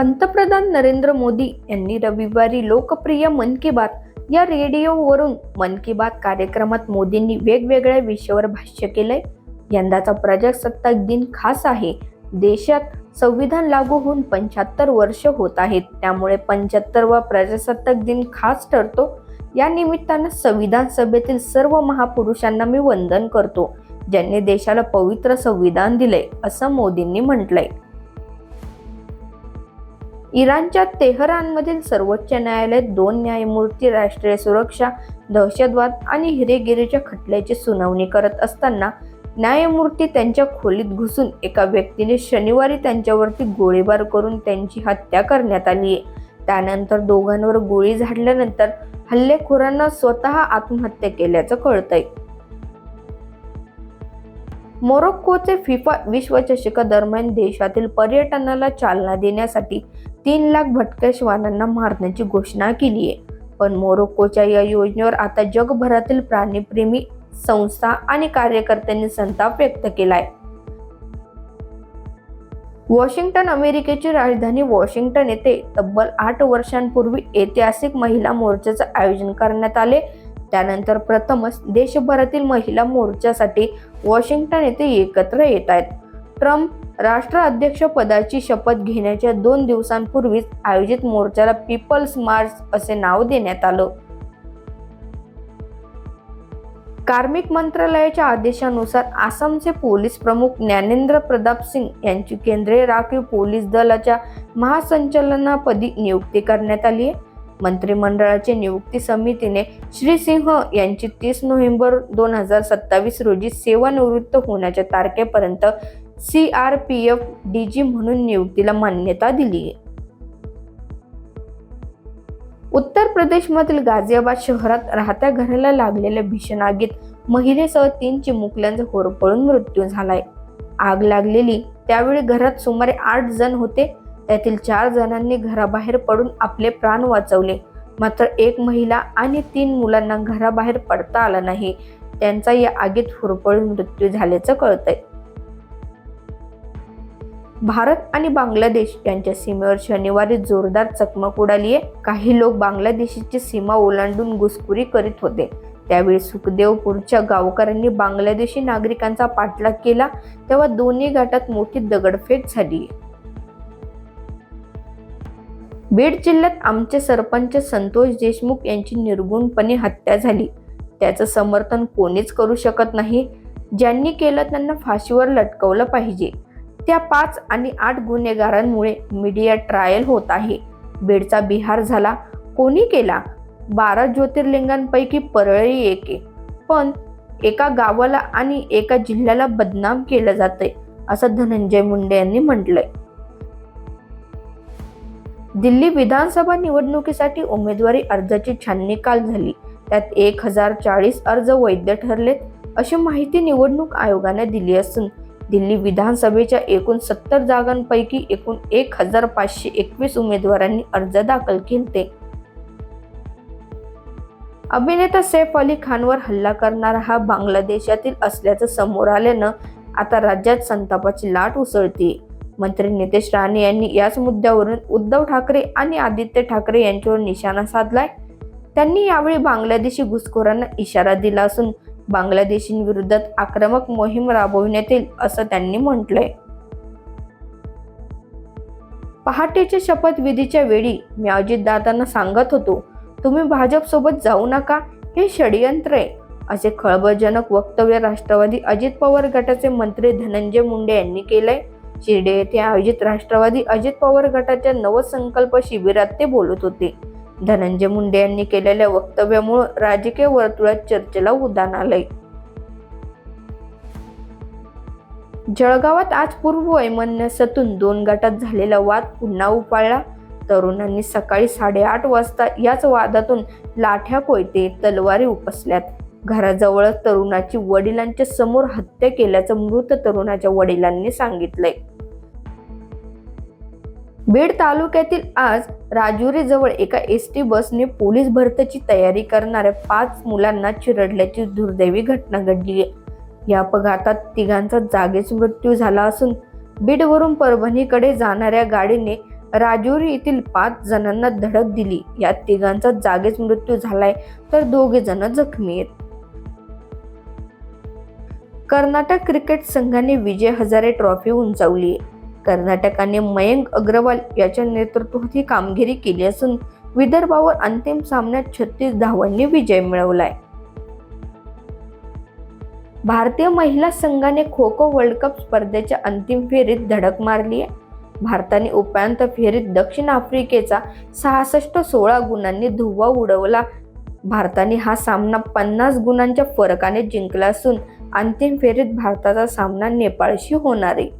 पंतप्रधान नरेंद्र मोदी यांनी रविवारी लोकप्रिय मन की बात या रेडिओवरून मन की बात कार्यक्रमात मोदींनी वेगवेगळ्या विषयावर भाष्य केलंय. यंदाचा प्रजासत्ताक दिन खास आहे. देशात संविधान लागू होऊन पंच्याहत्तर वर्ष होत आहेत. त्यामुळे पंच्याहत्तरवा प्रजासत्ताक दिन खास ठरतो. या निमित्तानं संविधान सभेतील सर्व महापुरुषांना मी वंदन करतो ज्यांनी देशाला पवित्र संविधान दिले असं मोदींनी म्हटलंय. इराणच्या तेहरानमधील सर्वोच्च न्यायालयात दोन न्यायमूर्ती राष्ट्रीय सुरक्षा दहशतवाद आणि हिरेगिरीच्या खटल्याची सुनावणी करत असताना न्यायमूर्ती त्यांच्या खोलीत घुसून एका व्यक्तीने शनिवारी त्यांच्यावरती गोळीबार करून त्यांची हत्या करण्यात आली आहे त्यानंतर दोघांवर गोळी झाडल्यानंतर हल्लेखोरांना स्वतः आत्महत्या केल्याचं कळतंय. मोरोक्कोचे फिफा विश्वचषकादरम्यान देशातील पर्यटनाला चालना देण्यासाठी तीन लाख भटक्या श्वानांना मारण्याची घोषणा केली आहे. पण मोरोक्कोच्या या योजनेवर आता जगभरातील प्राणीप्रेमी संस्था आणि कार्यकर्त्यांनी संताप व्यक्त केलाय. वॉशिंग्टन अमेरिकेची राजधानी वॉशिंग्टन येथे तब्बल आठ वर्षांपूर्वी ऐतिहासिक महिला मोर्चाचं आयोजन करण्यात आले. त्यानंतर प्रथमच देशभरातील महिला मोर्चासाठी वॉशिंग्टन येथे एकत्र येत आहेत. ट्रम्प राष्ट्राध्यक्ष पदाची शपथ घेण्याच्या दोन दिवसांपूर्वीच आयोजित मोर्चाला पीपल्स मार्च असे नाव देण्यात आलं. कार्मिक मंत्रालयाच्या आदेशानुसार आसामचे पोलीस प्रमुख ज्ञानेंद्र प्रताप सिंग यांची केंद्रीय राखीव पोलीस दलाच्या महासंचालनापदी नियुक्ती करण्यात आली आहे. मंत्रिमंडळाच्या नियुक्ती समितीने श्री सिंह यांची तीस नोव्हेंबर दोन हजार सत्तावीस रोजी सेवानिवृत्त होण्याच्या तारखेपर्यंत C R P F D G म्हणून नियुक्तीला मान्यता दिली आहे. उत्तर प्रदेशमधील गाझियाबाद शहरात राहत्या घराला लागलेल्या भीषण आगीत महिलेसह तीन चिमुकल्यांचा होरपळून मृत्यू झालाय. आग लागलेली त्यावेळी घरात सुमारे आठ जण होते. त्यातील चार जणांनी घराबाहेर पडून आपले प्राण वाचवले. मात्र एक महिला आणि तीन मुलांना घराबाहेर पडता आलं नाही. त्यांचा या आगीत होरपळून मृत्यू झाल्याचं कळतंय. भारत आणि बांगलादेश यांच्या सीमेवर शनिवारी जोरदार चकमक उडाली आहे काही लोक बांगलादेशीची सीमा ओलांडून घुसखोरी करीत होते. त्यावेळी सुखदेवपूरच्या गावकऱ्यांनी बांगलादेशी नागरिकांचा पाठलाग केला. तेव्हा दोन्ही घाटात मोठी दगडफेक झाली बीड जिल्ह्यात आमचे सरपंच संतोष देशमुख यांची निर्गुणपणे हत्या झाली. त्याचं समर्थन कोणीच करू शकत नाही. ज्यांनी केलं त्यांना फाशीवर लटकवलं पाहिजे. त्या पाच आणि आठ गुन्हेगारांमुळे मीडिया ट्रायल होत आहे. बीडचा बिहार झाला कोणी केला? बारा ज्योतिर्लिंगांपैकी परळी एक. पण एका गावाला आणि एका जिल्ह्याला बदनाम केलं जातंय असं धनंजय मुंडे यांनी म्हटलंय. दिल्ली विधानसभा निवडणुकीसाठी उमेदवारी अर्जाची छाननी काल झाली. त्यात एक हजार चाळीस अर्ज वैध ठरलेत अशी माहिती निवडणूक आयोगाने दिली असून दिल्ली विधानसभेच्या एकूण सत्तर जागांपैकी एकूण एक हजार पाचशे एकवीस उमेदवारांनी अर्ज दाखल केले अभिनेता सैफ अली खानवर हल्ला करणारा हा बांगलादेशातील असल्याचं समोर आल्यानं आता राज्यात संतापाची लाट उसळते. मंत्री नितेश राणे यांनी याच मुद्द्यावरून उद्धव ठाकरे आणि आदित्य ठाकरे यांच्यावर निशाणा साधलाय. त्यांनी यावेळी बांगलादेशी घुसखोरांना इशारा दिला असून बांगलादेशींविरोधात आक्रमक मोहीम राबविण्यात येईल असं त्यांनी म्हटलंय. पहाटेच्या शपथविधीच्या वेळी मी अजितदादांना सांगत होतो तुम्ही भाजप सोबत जाऊ नका हे षडयंत्र आहे. असे खळबळजनक वक्तव्य राष्ट्रवादी अजित पवार गटाचे मंत्री धनंजय मुंडे यांनी केलंय. शिर्डे येथे आयोजित राष्ट्रवादी अजित पवार गटाच्या नवसंकल्प शिबिरात ते बोलत होते. धनंजय मुंडे यांनी केलेल्या वक्तव्यामुळे राजकीय वर्तुळात चर्चेला उदान आलंय. जळगावात आज पूर्व वैमनस्यातून दोन गटात झालेला वाद पुन्हा उपाळला तरुणांनी सकाळी साडेआठ वाजता याच वादातून लाठ्या कोयते तलवारी उपसल्यात. घराजवळच तरुणाची वडिलांच्या समोर हत्या केल्याचं मृत तरुणाच्या वडिलांनी सांगितलंय. बीड तालुक्यातील आज राजुरीजवळ एका एस टी बसने पोलीस भरतीची तयारी करणाऱ्या पाच मुलांना चिरडल्याची दुर्दैवी घटना घडली आहे. या अपघातात तिघांचा जागीच मृत्यू झाला असून बीडवरून परभणीकडे जाणाऱ्या गाडीने राजुरी येथील पाच जणांना धडक दिली. यात तिघांचा जागीच मृत्यू झालाय तर दोघे जण जखमी आहेत. कर्नाटक क्रिकेट संघाने विजय हजारे ट्रॉफी उंचावली कर्नाटकाने मयंक अग्रवाल याच्या नेतृत्वात ही कामगिरी केली असून विदर्भावर अंतिम सामन्यात छत्तीस धावांनी विजय मिळवलाय. भारतीय महिला संघाने खो खो वर्ल्ड कप स्पर्धेच्या अंतिम फेरीत धडक मारली आहे. भारताने उपांत्य फेरीत दक्षिण आफ्रिकेचा सहासष्ट सोळा गुणांनी धुव्वा उडवला. भारताने हा सामना पन्नास गुणांच्या फरकाने जिंकला असून अंतिम फेरीत भारताचा सामना नेपाळशी होणार आहे.